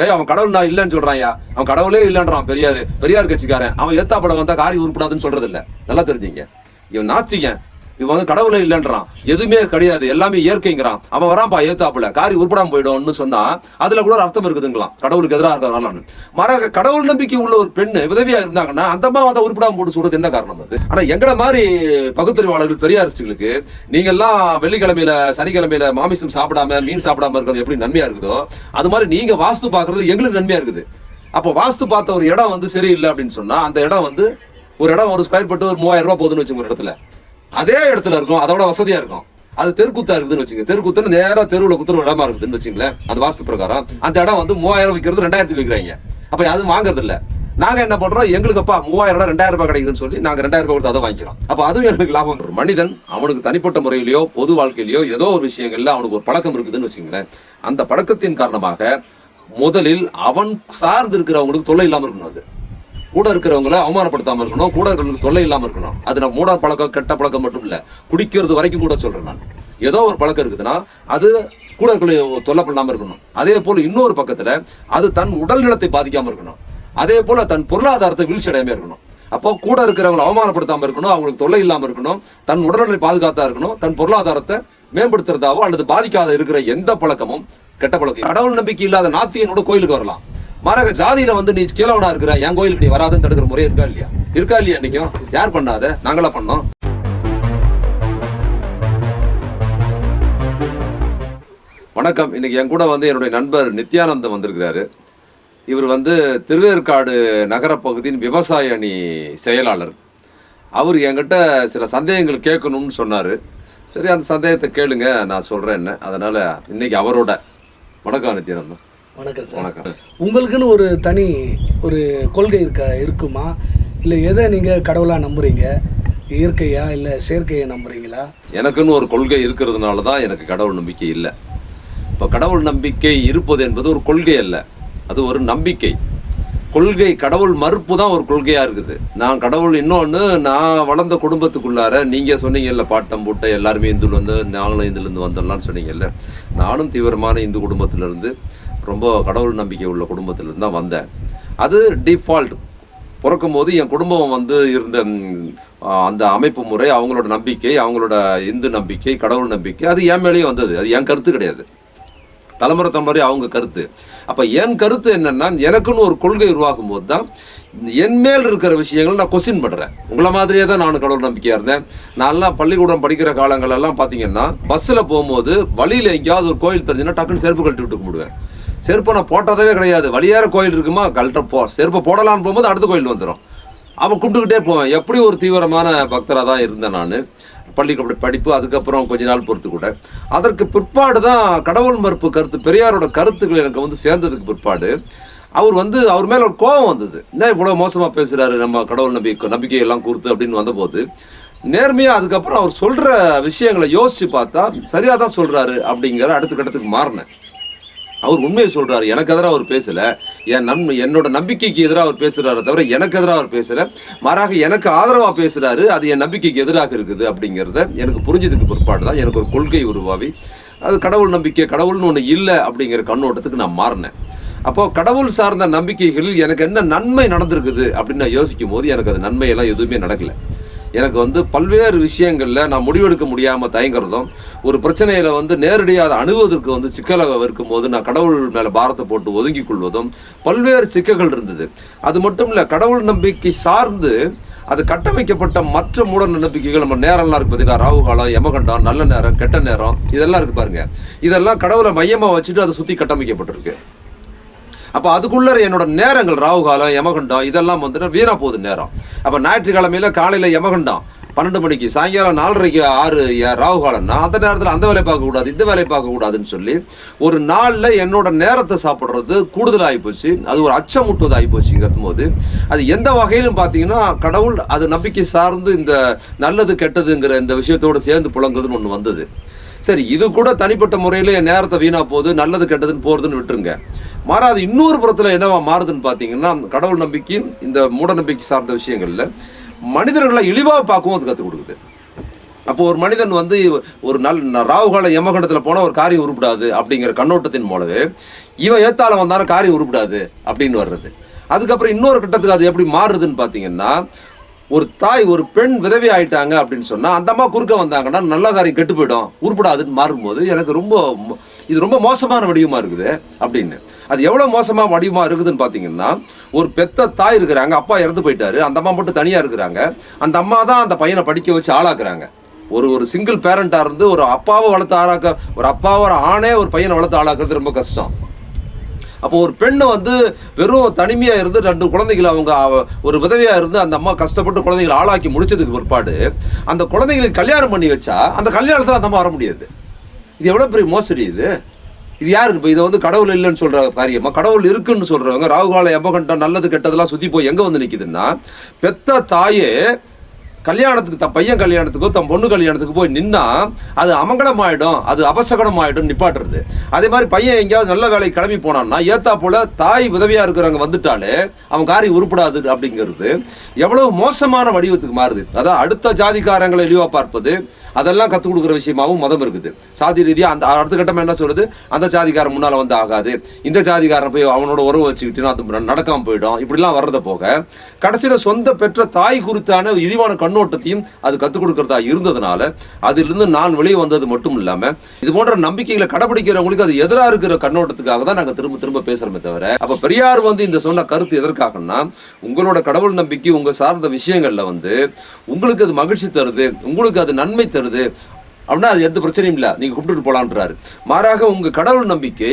ஏய் அவன் கடவுள் நான் இல்லைன்னு சொல்றான் அவன் கடவுளே இல்லைன்றான் பெரியார். பெரியார் கட்சிக்காரன். அவன் ஏத்தாப்பட வந்தா காரி உருப்படாதுன்னு சொல்றது இல்ல நல்லா தெரிஞ்சுங்க. இவன் நாஸ்திகன் இவன் வந்து கடவுளே இல்லைன்றான். எதுவுமே கிடையாது. எல்லாமே இயற்கைங்கிறான். அவன் வரான்ப்பா ஏத்தாப்புல. காரி உருப்படாம போயிடும்னு சொன்னா அதுல கூட அர்த்தம் இருக்குதுங்களாம். கடவுளுக்கு எதிராக இருக்கிறான் மர கடவுள் நம்பிக்கை உள்ள ஒரு பெண்ணு உதவியா இருந்தாங்கன்னா அந்த அம்மா வந்து உருப்படாம போட்டு சொல்றது என்ன காரணம் அது? ஆனா எங்களை மாதிரி பகுத்தறிவாளர்கள் பெரியாரிஸ்டுகளுக்கு நீங்க எல்லாம் வெள்ளிக்கிழமையில சனிக்கிழமையில மாமிசம் சாப்பிடாம மீன் சாப்பிடாம இருக்கிறது எப்படி நன்மையா இருக்குதோ அது மாதிரி நீங்க வாஸ்து பாக்குறது எங்களுக்கு நன்மையா இருக்குது. அப்போ வாஸ்து பார்த்த ஒரு இடம் வந்து சரியில்லை அப்படின்னு சொன்னா அந்த இடம் வந்து ஒரு இடம் ஒரு ஸ்கொயர் ஃபீட் ஒரு மூவாயிரம் ரூபாய் போகுதுன்னு வச்சுங்க ஒரு இடத்துல. அதே இடத்துல இருக்கும் அதோட வசதியா இருக்கும். அது தெருக்கூத்தா இருக்குதுன்னு வச்சுங்க. தெருக்கூத்துன்னு நேரா தெருவுல குத்துற இடமா இருக்குதுன்னு வச்சுங்களேன். அந்த வாஸ்து பிரகாரம். அந்த இடம் வந்து மூவாயிரம் விற்கிறது ரெண்டாயிரத்துக்கு விற்கிறாங்க அப்ப அது வாங்குறது இல்ல நாங்க என்ன பண்றோம்? எங்களுக்கு அப்பா மூவாயிரம் ரூபாய் ரெண்டாயிரம் ரூபாய் கிடைக்குதுன்னு சொல்லி நாங்க ரெண்டாயிரம் ரூபாய் கொடுத்து அதை வாங்கிக்கிறோம். அப்ப அதுவும் எங்களுக்கு லாபம். ஒரு மனிதன் அவனுக்கு தனிப்பட்ட முறையிலயோ பொது வாழ்க்கையிலயோ ஏதோ ஒரு விஷயங்கள்ல அவனுக்கு ஒரு பழக்கம் இருக்குதுன்னு வச்சுங்களேன். அந்த பழக்கத்தின் காரணமாக முதலில் அவன் சார்ந்து இருக்கிறவங்களுக்கு தொல்லை இல்லாம இருக்கணும் அது. கூட இருக்கிறவங்கள அவமானப்படுத்தாம இருக்கணும் கூட இருக்கிறவங்களுக்கு தொல்லை இல்லாம இருக்கணும். அது நம்ம மூட பழக்கம் கெட்ட பழக்கம் மட்டும் இல்ல. குடிக்கிறது வரைக்கும் கூட சொல்றேன் நான். ஏதோ ஒரு பழக்கம் இருக்குதுன்னா அது கூட இருக்கிற தொல்லை பண்ணாம இருக்கணும். அதே போல இன்னொரு பக்கத்துல அது தன் உடல் நலத்தை பாதிக்காம இருக்கணும். அதே போல தன் பொருளாதாரத்தை வீழ்ச்சி அடையாமல் இருக்கணும். அப்போ கூட இருக்கிறவங்களை அவமானப்படுத்தாம இருக்கணும் அவங்களுக்கு தொல்லை இல்லாம இருக்கணும் தன் உடல்நிலை பாதுகாத்தா இருக்கணும் தன் பொருளாதாரத்தை மேம்படுத்துறதாவோ அல்லது பாதிக்காத இருக்கிற எந்த பழக்கமும் கெட்ட பழக்கம். கடவுள் நம்பிக்கை இல்லாத நாத்தியனோட கோயிலுக்கு வரலாம். மாறாக ஜாதியில வந்து நீ கீழவனா இருக்கிற என் கோயிலுக்கு நீ வராதுன்னு தடுக்கிற முறை இருக்கா இல்லையா? இருக்கா இல்லையா இன்னைக்கும்? யார் பண்ணாத? நாங்களா பண்ணோம். வணக்கம். இன்னைக்கு என் கூட வந்து என்னுடைய நண்பர் நித்யானந்தம் வந்திருக்கிறாரு. இவர் வந்து திருவேற்காடு நகரப்பகுதியின் விவசாய அணி செயலாளர். அவர் என்கிட்ட சில சந்தேகங்கள் கேட்கணும்னு சொன்னார். சரி அந்த சந்தேகத்தை கேளுங்க. நான் சொல்கிறேன் என்ன. அதனால் இன்னைக்கு அவரோட. வணக்கம் நித்யானந்தம். வணக்கம் சார். வணக்கம். உங்களுக்குன்னு ஒரு தனி ஒரு கொள்கை இருக்க இருக்குமா? இல்லை எதை நீங்கள் கடவுளாக நம்புறீங்க? இயற்கையா இல்லை செயற்கையை நம்புறீங்களா? எனக்குன்னு ஒரு கொள்கை இருக்கிறதுனால தான் எனக்கு கடவுள் நம்பிக்கை இல்லை. இப்போ கடவுள் நம்பிக்கை இருப்பது என்பது ஒரு கொள்கை அல்ல. அது ஒரு நம்பிக்கை. கொள்கை கடவுள் மறுப்பு தான் ஒரு கொள்கையா இருக்குது. நான் கடவுள் இன்னொன்று நான் வளர்ந்த குடும்பத்துக்குள்ளார நீங்க சொன்னீங்கல்ல பாட்டம் பூட்டை எல்லாருமே இந்துல வந்து நாங்களும் இந்துலேருந்து வந்தோம்லான்னு சொன்னீங்கல்ல. நானும் தீவிரமான இந்து குடும்பத்திலிருந்து ரொம்ப கடவுள் நம்பிக்கை உள்ள குடும்பத்திலேருந்து தான் வந்தேன். அது டிஃபால்ட் பிறக்கும் போது என் குடும்பம் வந்து இருந்த அந்த அமைப்பு முறை அவங்களோட நம்பிக்கை அவங்களோட இந்து நம்பிக்கை கடவுள் நம்பிக்கை அது என் மேலேயே வந்தது. அது என் கருத்து கிடையாது. தலைமுறை தலைமுறை அவங்க கருத்து. அப்போ என் கருத்து என்னென்னா எனக்குன்னு ஒரு கொள்கை உருவாகும் போது தான் என் மேல் இருக்கிற விஷயங்கள் நான் கொஸ்டின் பண்ணுறேன் உங்களை மாதிரியே தான் நான் கடவுள் நம்பிக்கையாக இருந்தேன். நான்லாம் பள்ளிக்கூடம் படிக்கிற காலங்களெல்லாம் பார்த்தீங்கன்னா பஸ்ஸில் போகும்போது வழியில் எங்கேயாவது ஒரு கோயில் தெரிஞ்சுன்னா டக்குன்னு செருப்பு கழட்டி விட்டு கும்பிடுவேன். செருப்பை நான் போட்டதே கிடையாது. வழியார கோயில் இருக்குமா? கழட்ட போ. செருப்பை போடலான்னு போகும்போது அடுத்த கோயில் வந்துடும் அவன் கும்பிட்டுக்கிட்டே போவேன். எப்படி ஒரு தீவிரமான பக்தராக தான் இருந்தேன் நான். பள்ளிக்கூட படிப்பு அதுக்கப்புறம் கொஞ்ச நாள் பொறுத்து கூட. அதற்கு பிற்பாடு தான் கடவுள் மறுப்பு கருத்து பெரியாரோட கருத்துக்கள் எனக்கு வந்து சேர்ந்ததுக்கு பிற்பாடு. அவர் வந்து அவர் மேலே ஒரு கோபம் வந்தது. என்ன இவ்வளோ மோசமாக பேசுகிறாரு நம்ம கடவுள் நம்பிக்கை நம்பிக்கையெல்லாம் கொடுத்து அப்படின்னு வந்தபோது நேர்மையாக அதுக்கப்புறம் அவர் சொல்கிற விஷயங்களை யோசித்து பார்த்தா சரியாக தான் சொல்கிறாரு அப்படிங்கிற அடுத்த கட்டத்துக்கு மாறினேன். அவர் உண்மையை சொல்கிறார் எனக்கு எதிராக அவர் பேசலை. என் நன் என்னோட நம்பிக்கைக்கு எதிராக அவர் பேசுறாரு தவிர எனக்கு எதிராக அவர் பேசலை. மாறாக எனக்கு ஆதரவாக பேசுகிறாரு அது என் நம்பிக்கைக்கு எதிராக இருக்குது அப்படிங்கிறத எனக்கு புரிஞ்சதுக்கு பிற்பாடு தான் எனக்கு ஒரு கொள்கை உருவாவி அது கடவுள் நம்பிக்கை கடவுள்னு ஒன்று இல்லை அப்படிங்கிற கண்ணோட்டத்துக்கு நான் மாறினேன். அப்போது கடவுள் சார்ந்த நம்பிக்கைகளில் எனக்கு என்ன நன்மை நடந்திருக்குது அப்படின்னு நான் யோசிக்கும் போது எனக்கு அது நன்மையெல்லாம் எதுவுமே நடக்கலை. எனக்கு வந்து பல்வேறு விஷயங்களில் நான் முடிவெடுக்க முடியாமல் தயங்குறதும் ஒரு பிரச்சனையில் வந்து நேரடியாக அதை அணுவதற்கு வந்து சிக்கலாக இருக்கும்போது நான் கடவுள் மேலே பாரத்தை போட்டு ஒதுங்கிக் கொள்வதும் பல்வேறு சிக்கல்கள் இருந்தது. அது மட்டும் இல்லை கடவுள் நம்பிக்கை சார்ந்து அது கட்டமைக்கப்பட்ட மற்ற மூட நம்பிக்கைகள் நம்ம நேரம்லாம் இருக்கு பார்த்தீங்கன்னா ராகு காலம் யமகண்டம் நல்ல நேரம் கெட்ட நேரம் இதெல்லாம் இருக்கு பாருங்க. இதெல்லாம் கடவுளை மையமாக வச்சுட்டு அதை சுற்றி கட்டமைக்கப்பட்டிருக்கு. அப்போ அதுக்குள்ள என்னோட நேரங்கள் ராகு காலம் யமகண்டம் இதெல்லாம் வந்துட்டு வீணா போகுது நேரம். அப்போ ஞாயிற்றுக்கிழமையில காலையில் யமகண்டம் பன்னெண்டு மணிக்கு சாயங்காலம் நாலரைக்கு ஆறு ய- ராகு காலம்னா அந்த நேரத்தில் அந்த வேலையை பார்க்கக்கூடாது இந்த வேலையை பார்க்கக்கூடாதுன்னு சொல்லி ஒரு நாளில் என்னோட நேரத்தை சாப்பிட்றது கூடுதலாகி ஆகிப்போச்சு அது ஒரு அச்சமூட்டுவது ஆகிப்போச்சுங்கிறது போது அது எந்த வகையிலும் பார்த்தீங்கன்னா கடவுள் அது நம்பிக்கை சார்ந்து இந்த நல்லது கெட்டதுங்கிற இந்த விஷயத்தோடு சேர்ந்து புழங்குதுன்னு ஒன்று வந்தது. சரி இது கூட தனிப்பட்ட முறையில் என் நேரத்தை வீணாக போகுது நல்லது கெட்டதுன்னு போகிறதுன்னு விட்டுருங்க. மாறாது. இன்னொரு புறத்தில் என்னவா மாறுதுன்னு பார்த்தீங்கன்னா கடவுள் நம்பிக்கையும் இந்த மூட நம்பிக்கை சார்ந்த விஷயங்களில் மனிதர்களை இழிவாக பார்க்கவும் அது கற்றுக் கொடுக்குது. அப்போ ஒரு மனிதன் வந்து ஒரு நல் ராகுகால யமகண்டத்தில் போனால் ஒரு காரியம் உருப்பிடாது அப்படிங்கிற கண்ணோட்டத்தின் மூலவே இவன் ஏத்தால வந்தாலும் காரியம் உருப்பிடாது அப்படின்னு வர்றது. அதுக்கப்புறம் இன்னொரு கட்டத்துக்கு அது எப்படி மாறுதுன்னு பார்த்தீங்கன்னா ஒரு தாய் ஒரு பெண் விதவி ஆயிட்டாங்க அப்படின்னு சொன்னால் அந்த அம்மா குறுக்க வந்தாங்கன்னா நல்ல காரியம் கெட்டு போயிடும் உருப்படாதுன்னு மாறும்போது எனக்கு ரொம்ப இது ரொம்ப மோசமான வடிவமாக இருக்குது அப்படின்னு. அது எவ்வளோ மோசமாக வடிவமாக இருக்குதுன்னு பார்த்தீங்கன்னா ஒரு பெத்த தாய் இருக்கிறாங்க அப்பா இறந்து போயிட்டாரு அந்த அம்மா மட்டும் தனியாக இருக்கிறாங்க அந்த அம்மா தான் அந்த பையனை படிக்க வச்சு ஆளாக்குறாங்க. ஒரு ஒரு சிங்கிள் பேரண்டாக இருந்து ஒரு அப்பாவை வளர்த்து ஆளாக்க ஒரு அப்பாவை ஒரு ஆணே ஒரு பையனை வளர்த்து ஆளாக்குறது ரொம்ப கஷ்டம். அப்போ ஒரு பெண்ணு வந்து வெறும் தனிமையாக இருந்து ரெண்டு குழந்தைகளை அவங்க ஒரு விதவையாக இருந்து அந்த அம்மா கஷ்டப்பட்டு குழந்தைகளை ஆளாக்கி முடிச்சதுக்கு பிற்பாடு அந்த குழந்தைங்களுக்கு கல்யாணம் பண்ணி வச்சா அந்த கல்யாணத்தில் அந்த அம்மா வர முடியாது. இது எவ்வளோ பெரிய மோசடி இது? இது யாருக்கு இப்போ இதை வந்து கடவுள் இல்லைன்னு சொல்கிற காரியமாக கடவுள் இருக்குன்னு சொல்கிறவங்க ராகுகால எபகண்டம் நல்லது கெட்டதெல்லாம் சுற்றி போய் எங்கே வந்து நிற்கிதுன்னா பெத்த தாயே கல்யாணத்துக்கு தன் பையன் கல்யாணத்துக்கோ தன் பொண்ணு கல்யாணத்துக்கு போய் நின்னா அது அமங்கலம் ஆகிடும் அது அபசகனம் ஆகிடும் நிப்பாட்டுறது. அதே மாதிரி பையன் எங்கேயாவது நல்ல வேலைக்கு கிளம்பி போனான்னா ஏத்தா போல தாய் உதவியா இருக்கிறவங்க வந்துட்டாலே அவன் காரி உருப்படாது அப்படிங்கிறது எவ்வளவு மோசமான வடிவத்துக்கு மாறுது. அதான் அடுத்த ஜாதிக்காரங்களை இழிவா பார்ப்பது அதெல்லாம் கற்றுக் கொடுக்குற விஷயமாவும் மதம் இருக்குது. சாதி ரீதியாக அந்த அடுத்த கட்டமாக என்ன சொல்கிறது அந்த சாதிக்காரன் முன்னால் வந்து ஆகாது. இந்த சாதிக்காரன் போய் அவனோட உறவு வச்சுக்கிட்டு அது நடக்காமல் போயிடும். இப்படிலாம் வர்றதை போக கடைசியில் சொந்த பெற்ற தாய் குறித்தான இழிவான கண்ணோட்டத்தையும் அது கற்றுக் கொடுக்கறதா இருந்ததுனால அதிலிருந்து நான் வெளியே வந்தது மட்டும் இல்லாமல் இது போன்ற நம்பிக்கைகளை கடைபிடிக்கிறவங்களுக்கு அது எதிராக இருக்கிற கண்ணோட்டத்துக்காக தான் நாங்கள் திரும்ப திரும்ப பேசுகிறோமே தவிர அப்போ பெரியார் வந்து இந்த சொன்ன கருத்து எதற்காகனா உங்களோட கடவுள் நம்பிக்கை உங்கள் சார்ந்த விஷயங்களில் வந்து உங்களுக்கு அது மகிழ்ச்சி தருது உங்களுக்கு அது நன்மை தருது. அப்படின்னா அது எந்த பிரச்சனையும் இல்லை. நீங்கள் கூப்பிட்டு போகலான்றாரு மாறாக உங்கள் கடவுள் நம்பிக்கை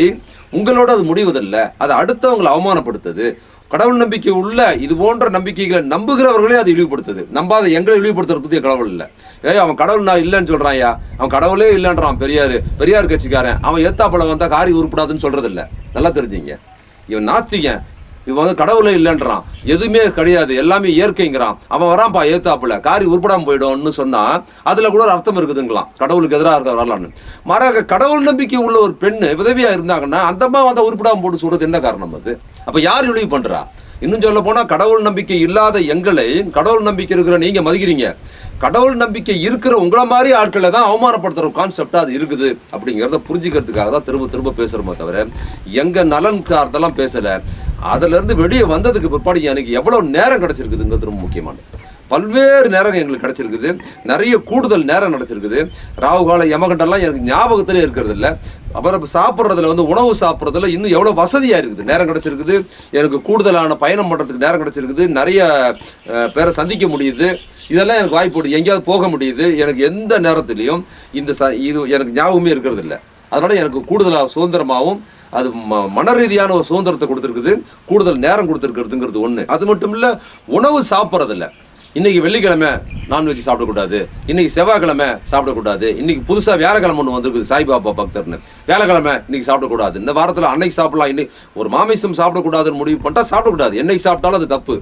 உங்களோட அது முடிவதில்லை. அது அடுத்தவங்களை அவமானப்படுத்துது. கடவுள் நம்பிக்கை உள்ள இது போன்ற நம்பிக்கைகளை நம்புகிறவர்களே அது இழிவுபடுத்துது. நம்பாத எங்களை இழிவுபடுத்துற பற்றிய கடவுள் இல்லை. ஏய் அவன் கடவுள் நான் இல்லைன்னு சொல்கிறான் ஐயா. அவன் கடவுளே இல்லைன்றான் பெரியார். பெரியார் கட்சிக்காரன். அவன் ஏத்தாப்பழம் வந்தால் காரி உருப்படாதுன்னு சொல்கிறது இல்லை நல்லா தெரிஞ்சுங்க. இவன் நாஸ்திகன் இவன் வந்து கடவுளே இல்லைன்றான். எதுவுமே கிடையாது. எல்லாமே இயற்கைங்கிறான். அவன் வரான்ப்பா ஏத்தாப்புல. காரி உருப்படாம போயிடும்னு சொன்னா அதுல கூட ஒரு அர்த்தம் இருக்குதுங்களாம். கடவுளுக்கு எதிராக இருக்க வரலான்னு மாறாக கடவுள் நம்பிக்கை உள்ள ஒரு பெண்ணு விதவியா இருந்தாங்கன்னா அந்த அம்மா வந்து உருப்படாம போட்டு சொல்றது என்ன காரணம் அது? அப்ப யார் இழிவு பண்றா? இன்னும் சொல்ல போனா கடவுள் நம்பிக்கை இல்லாத எங்களை கடவுள் நம்பிக்கை இருக்கிற நீங்க மதிக்கிறீங்க. கடவுள் நம்பிக்கை இருக்கிற உங்களை மாதிரி ஆட்களை தான் அவமானப்படுத்துற கான்செப்டா அது இருக்குது. அப்படிங்கிறத புரிஞ்சுக்கிறதுக்காக தான் திரும்ப திரும்ப பேசுறோமே தவிர எங்க நலன்காரதெல்லாம் பேசலை. அதுலேருந்து வெளியே வந்ததுக்கு பிற்பாடு எனக்கு எவ்வளோ நேரம் கிடச்சிருக்குதுங்கிறது ரொம்ப முக்கியமானது. பல்வேறு நேரம் எங்களுக்கு கிடச்சிருக்குது. நிறைய கூடுதல் நேரம் கிடைச்சிருக்குது ராகுகால யமகண்டெல்லாம் எனக்கு ஞாபகத்திலே இருக்கிறது அப்புறம் அப்புறம் சாப்பிட்றதுல வந்து உணவு சாப்பிட்றதுல இன்னும் எவ்வளோ வசதியாக இருக்குது. நேரம் கிடச்சிருக்குது. எனக்கு கூடுதலான பயணம் பண்ணுறதுக்கு நேரம் கிடச்சிருக்குது. நிறைய பேரை சந்திக்க முடியுது. இதெல்லாம் எனக்கு வாய்ப்பு எங்கேயாவது போக முடியுது. எனக்கு எந்த நேரத்துலையும் இந்த ச இது எனக்கு ஞாபகமே இருக்கிறது இல்லை எனக்கு கூடுதலாக சுதந்திரமாகவும் அது ம மன ரீதியான ஒரு சுதந்திரத்தை கொடுத்துருக்குது. கூடுதல் நேரம் கொடுத்துருக்கிறதுங்கிறது ஒன்று அது மட்டும் இல்லை உணவு சாப்பிட்றதில்ல. இன்றைக்கி வெள்ளிக்கிழமை நான்வெஜ் சாப்பிடக்கூடாது. இன்றைக்கி செவ்வாய்க்கிழமை சாப்பிடக்கூடாது. இன்றைக்கி புதுசாக வேலைக்கிழமை ஒன்று வந்திருக்குது சாய்பாபா பக்தர்னு. வேலைக்கிழமை இன்றைக்கி சாப்பிடக்கூடாது. இந்த வாரத்தில் அன்னைக்கு சாப்பிடலாம். இன்னைக்கு ஒரு மாமிசம் சாப்பிடக்கூடாதுன்னு முடிவு பண்ணிட்டா சாப்பிடக்கூடாது. என்னைக்கு சாப்பிட்டாலும் அது தப்பு.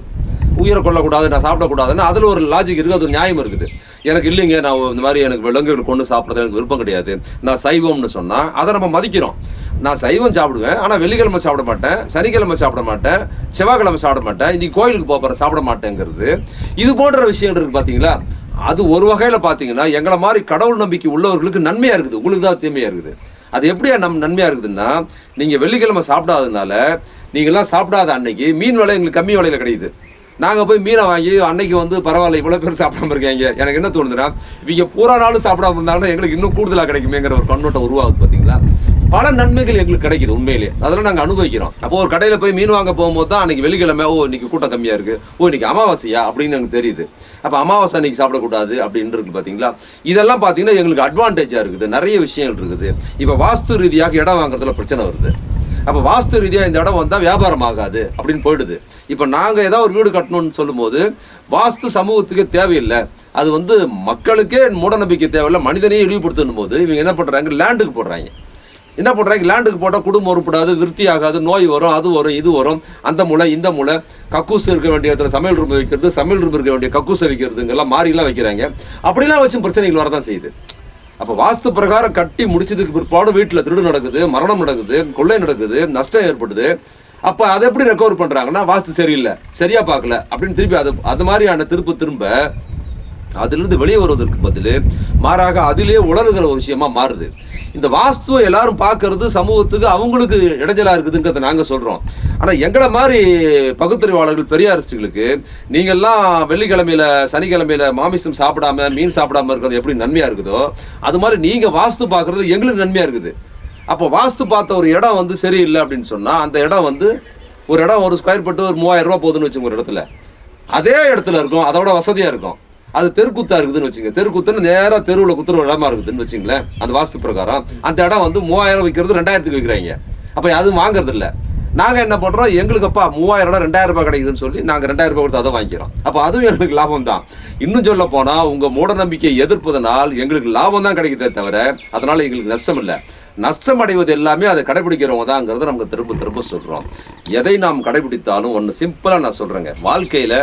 உயிரை கொள்ளக்கூடாது நான் சாப்பிடக்கூடாதுன்னு அதில் ஒரு லாஜிக் இருக்குது அது ஒரு நியாயம் இருக்குது. எனக்கு இல்லைங்க நான் இந்த மாதிரி எனக்கு விலங்குகள் கொண்டு சாப்பிட்றது எனக்கு விருப்பம் கிடையாது. நான் சைவம்னு சொன்னால் அதை நம்ம மதிக்கிறோம். நான் சைவம் சாப்பிடுவேன் ஆனால் வெள்ளிக்கிழமை சாப்பிட மாட்டேன் சனிக்கிழமை சாப்பிட மாட்டேன் செவ்வாய்க்கிழமை சாப்பிட மாட்டேன் இன்னைக்கு கோயிலுக்கு போகிறேன் சாப்பிட மாட்டேங்கிறது. இது போன்ற விஷயங்கள் இருக்குது பார்த்தீங்களா அது ஒரு வகையில் பார்த்தீங்கன்னா எங்களை மாதிரி கடவுள் நம்பிக்கை உள்ளவர்களுக்கு நன்மையாக இருக்குது. உங்களுக்கு தான் தீமையாக இருக்குது. அது எப்படியா நம் நன்மையாக இருக்குதுன்னா நீங்கள் வெள்ளிக்கிழமை சாப்பிடாததுனால நீங்கள்லாம் சாப்பிடாத அன்னைக்கு மீன் விலை எங்களுக்கு கம்மி விலையில் கிடைக்குது. நாங்கள் போய் மீனை வாங்கி அன்னைக்கு வந்து பரவாயில்ல இவ்வளோ பேர் சாப்பிடாம இருக்காங்க. எனக்கு என்ன தோணுதுன்னா இவங்க பூரா நாளும் சாப்பிடாம இருந்தாங்கன்னா எங்களுக்கு இன்னும் கூடுதலாக கிடைக்குமேங்கிற ஒரு கண்ணோட்டம் உருவாகுது பார்த்தீங்களா பல நன்மைகள் எங்களுக்கு கிடைக்குது உண்மையிலே. அதெல்லாம் நாங்கள் அனுபவிக்கிறோம். அப்போ ஒரு கடையில் போய் மீன் வாங்க போகும்போது தான் அன்றைக்கி வெள்ளிக்கிழமை ஓ இன்னைக்கு கூட்டம் கம்மியாக இருக்குது ஓ இன்னைக்கு அமாவாசையா? அப்படின்னு எனக்கு தெரியுது. அப்போ அமாவாசை அன்றைக்கி சாப்பிடக்கூடாது அப்படின்னு இருக்குது பார்த்தீங்களா இதெல்லாம் பார்த்தீங்கன்னா எங்களுக்கு அட்வான்டேஜாக இருக்குது. நிறைய விஷயங்கள் இருக்குது. இப்போ வாஸ்து ரீதியாக இடம் வாங்குறதுல பிரச்சனை வருது. அப்போ வாஸ்து ரீதியாக இந்த இடம் வந்தால் வியாபாரம் ஆகாது அப்படின்னு போயிடுது. இப்போ நாங்கள் ஏதாவது ஒரு வீடு கட்டணும்னு சொல்லும்போது வாஸ்து சமூகத்துக்கு தேவையில்லை. அது வந்து மக்களுக்கே மூடநம்பிக்கை தேவையில்லை. மனிதனையே இழிவுபடுத்தணும் போது இவங்க என்ன பண்ணுறாங்க லேண்டுக்கு போடுறாங்க. என்ன பண்ணுறாங்க லேண்டுக்கு போட்டால் குடும்பம் உருப்படாது விருத்தி ஆகாது நோய் வரும் அது வரும் இது வரும் அந்த மூளை இந்த மூளை. கக்கூஸ் இருக்க வேண்டிய இடத்துல சமையல் ரூம் வைக்கிறது சமையல் ரூம் இருக்க வேண்டிய கக்கூஸை வைக்கிறதுங்கெல்லாம் மாறிலாம் வைக்கிறாங்க. அப்படிலாம் வச்சும் பிரச்சனைகள் வரதான் செய்யுது. அப்போ வாஸ்து பிரகாரம் கட்டி முடிச்சதுக்கு பிற்பாடு வீட்டில் திருடு நடக்குது மரணம் நடக்குது கொள்ளை நடக்குது நஷ்டம் ஏற்படுது. அப்போ அதை எப்படி ரெக்கவர் பண்ணுறாங்கன்னா வாஸ்து சரியில்லை சரியாக பார்க்கல அப்படின்னு திருப்பி அது அது மாதிரியான திருப்பு திரும்ப அதிலிருந்து வெளியே வருவதற்கு பதில் மாறாக அதிலே உணர்கிற ஒரு விஷயமா மாறுது. இந்த வாஸ்துவை எல்லாரும் பார்க்கறது சமூகத்துக்கு அவங்களுக்கு இடைஞ்சலாக இருக்குதுங்கிறத நாங்கள் சொல்கிறோம் ஆனால் எங்களை மாதிரி பகுத்தறிவாளர்கள் பெரியாரிஸ்டுகளுக்கு நீங்கள்லாம் வெள்ளிக்கிழமையில சனிக்கிழமையில மாமிசம் சாப்பிடாம மீன் சாப்பிடாம இருக்கிறது எப்படி நன்மையாக இருக்குதோ அது மாதிரி நீங்கள் வாஸ்து பார்க்குறது எங்களுக்கு நன்மையாக இருக்குது. அப்போ வாஸ்து பார்த்த ஒரு இடம் வந்து சரியில்லை அப்படின்னு சொன்னால் அந்த இடம் வந்து ஒரு இடம் ஒரு ஸ்கொயர் ஃபீட்டு ஒரு மூவாயிரம் ரூபா போகுதுன்னு வச்சுங்க ஒரு இடத்துல. அதே இடத்துல இருக்கும் அதோட வசதியாக இருக்கும். அது தெருக்குத்தா இருக்குதுன்னு வச்சுங்க. தெருக்குத்துன்னு நேரா தெருவில் குத்துற இடமா இருக்குதுன்னு வச்சுங்களேன். அந்த வாஸ்து பிரகாரம். அந்த இடம் வந்து மூவாயிரம் விற்கிறது ரெண்டாயிரத்துக்கு விற்கிறாங்க அப்போ அது வாங்குறது இல்ல நாங்க என்ன பண்றோம்? எங்களுக்கு அப்பா மூவாயிரம் இடம் ரெண்டாயிரம் ரூபாய் கிடைக்குதுன்னு சொல்லி நாங்க ரெண்டாயிரம் ரூபாய் கொடுத்து அதை வாங்கிக்கிறோம். அப்போ அதுவும் எங்களுக்கு லாபம் தான். இன்னும் சொல்ல போனா உங்க மூட நம்பிக்கையை எதிர்ப்பதனால் எங்களுக்கு லாபம் தான் கிடைக்குதே தவிர அதனால எங்களுக்கு நஷ்டம் இல்லை. நஷ்டம் அடைவது எல்லாமே அதை கடைபிடிக்கிறவங்க தாங்கிறத நமக்கு திரும்ப திரும்ப சொல்கிறோம் எதை நாம் கடைபிடித்தாலும் ஒன்று சிம்பிளாக நான் சொல்கிறேங்க வாழ்க்கையில்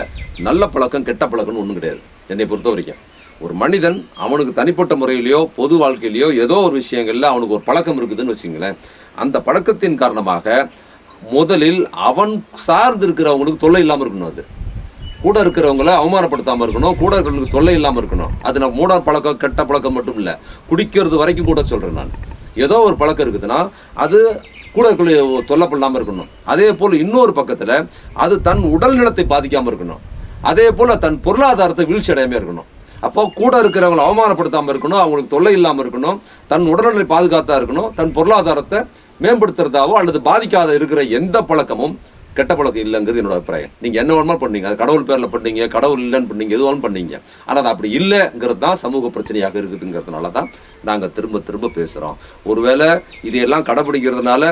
நல்ல பழக்கம் கெட்ட பழக்கம்னு ஒன்றும் கிடையாது. என்னை பொறுத்த வரைக்கும் ஒரு மனிதன் அவனுக்கு தனிப்பட்ட முறையிலையோ பொது வாழ்க்கையிலையோ ஏதோ ஒரு விஷயங்களில் அவனுக்கு ஒரு பழக்கம் இருக்குதுன்னு வச்சுங்களேன் அந்த பழக்கத்தின் காரணமாக முதலில் அவன் சார்ந்து இருக்கிறவங்களுக்கு தொல்லை இல்லாமல் இருக்கணும் அது. கூட இருக்கிறவங்கள அவமானப்படுத்தாமல் இருக்கணும். கூட இருக்கிறவங்களுக்கு தொல்லை இல்லாமல் இருக்கணும். அது நான் மூட பழக்கம் கெட்ட பழக்கம் மட்டும் இல்லை. குடிக்கிறது வரைக்கும் கூட சொல்கிறேன் நான். ஏதோ ஒரு பழக்கம் இருக்குதுன்னா அது கூட இருக்கக்கூடிய தொல்லப்படாமல் இருக்கணும். அதே போல் இன்னொரு பக்கத்தில் அது தன் உடல் நலத்தை பாதிக்காமல் இருக்கணும். அதே போல் தன் பொருளாதாரத்தை வீழ்ச்சி அடையாமல் இருக்கணும். அப்போ கூட இருக்கிறவங்களை அவமானப்படுத்தாமல் இருக்கணும். அவங்களுக்கு தொல்லை இல்லாமல் இருக்கணும். தன் உடல்நிலை பாதுகாத்தா இருக்கணும். தன் பொருளாதாரத்தை மேம்படுத்துறதாவோ அல்லது பாதிக்காத இருக்கிற எந்த பழக்கமும் கெட்ட பழக்கம் இல்லைங்கிறது என்னோட அபிப்பிராயம். நீங்கள் என்ன வேணுமா பண்ணீங்க. அது கடவுள் பேரில் பண்ணீங்க கடவுள் இல்லைன்னு பண்ணீங்க எது பண்ணீங்க. ஆனால் அது அப்படி இல்லைங்கிறது தான் சமூக பிரச்சனையாக இருக்குதுங்கிறதுனால தான் நாங்கள் திரும்ப திரும்ப பேசுகிறோம் ஒருவேளை இதையெல்லாம் கடைபிடிக்கிறதுனால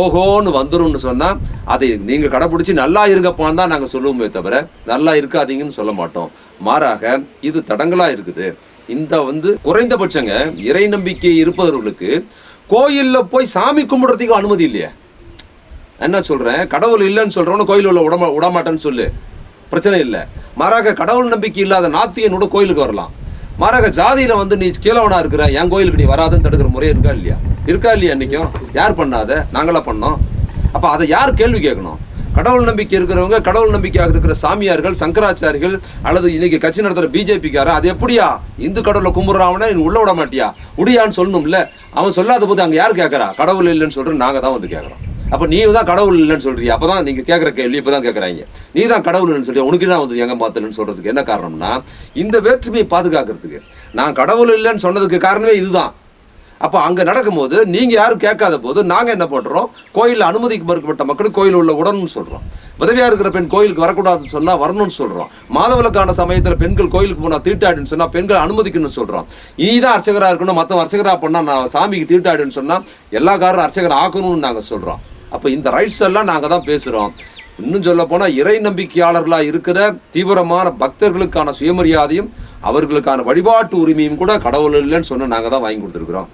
ஓஹோன்னு வந்துடும்னு சொன்னால் அதை நீங்கள் கடைப்பிடிச்சி நல்லா இருங்கப்பான்னு தான் நாங்கள் சொல்லுவோமே தவிர நல்லா இருக்காதீங்கன்னு சொல்ல மாட்டோம். மாறாக இது தடங்களாக இருக்குது. இந்த வந்து குறைந்தபட்சங்க இறை நம்பிக்கை இருப்பவர்களுக்கு கோயிலில் போய் சாமி கும்பிடுறதுக்கு அனுமதி இல்லையா. என்ன சொல்கிறேன் கடவுள் இல்லைன்னு சொல்கிறவனு கோயில் உள்ள விடமா விடமாட்டேன்னு சொல்லு. பிரச்சனை இல்லை. மாறாக கடவுள் நம்பிக்கை இல்லாத நாத்தியனோட கோயிலுக்கு வரலாம். மாறாக ஜாதியில் வந்து நீ கீழவனாக இருக்கிற என் கோயிலுக்கு நீ வராதுன்னு தடுக்கிற முறை இருக்கா இல்லையா? இருக்கா இல்லையா இன்னைக்கும்? யார் பண்ணாத? நாங்களாக பண்ணோம். அப்போ அதை யார் கேள்வி கேட்கணும்? கடவுள் நம்பிக்கை இருக்கிறவங்க கடவுள் நம்பிக்கையாக இருக்கிற சாமியார்கள் சங்கராச்சாரிகள் அல்லது இன்னைக்கு கட்சி நடத்துகிற பிஜேபிக்காரன் அது எப்படியா? இந்து கடவுளை கும்பிட்றாங்கன்னா நீ உள்ள விட மாட்டியா? உடியான்னு சொல்லணும்ல. அவன் சொல்லாத போது அங்கே யார் கேட்குறா? கடவுள் இல்லைன்னு சொல்கிறேன் நாங்கள் தான் வந்து கேட்குறோம். அப்போ நீ தான் கடவுள் இல்லைன்னு சொல்கிறி அப்போ தான் நீங்கள் கேட்குற கேள்வி இப்போ தான் கேட்குறாங்க நீ தான் கடவுள் இல்லைன்னு சொல்லி உனக்கு தான் வந்து எங்க மாத்தலன்னு சொல்கிறதுக்கு என்ன காரணம்னா இந்த வேற்றுமையை பாதுகாக்கிறதுக்கு. நான் கடவுள் இல்லைன்னு சொன்னதுக்கு காரணமே இதுதான். அப்போ அங்கே நடக்கும்போது நீங்கள் யாரும் கேட்காத போது நாங்கள் என்ன பண்ணுறோம் கோயிலில் அனுமதிக்கு மறுக்கப்பட்ட மக்கள் கோயில் உள்ள உடனும் சொல்கிறோம் உதவியாக இருக்கிற பெண் கோயிலுக்கு வரக்கூடாதுன்னு சொன்னால் வரணும்னு சொல்கிறோம் மாதவிலக்கான சமயத்தில் பெண்கள் கோயிலுக்கு போனால் தீட்டாடுன்னு சொன்னால் பெண்கள் அனுமதிக்கணும்னு சொல்கிறோம் நீ தான் அர்ச்சகரா இருக்கணும். மற்ற அர்ச்சகராக பண்ணால் நான் சாமிக்கு தீட்டாடுன்னு சொன்னால் எல்லா காரும் அர்ச்சகர் ஆக்கணும்னு நாங்கள் சொல்கிறோம் அப்ப இந்த ரைட்ஸ் எல்லாம் நாங்க தான் பேசுறோம். இன்னும் சொல்ல போனா இறை நம்பிக்கையாளர்களா இருக்கிற தீவிரமான பக்தர்களுக்கான சுயமரியாதையும் அவர்களுக்கான வழிபாட்டு உரிமையும் கூட கடவுள் இல்லைன்னு சொன்ன நாங்கள் தான் வாங்கி கொடுத்துருக்குறோம்.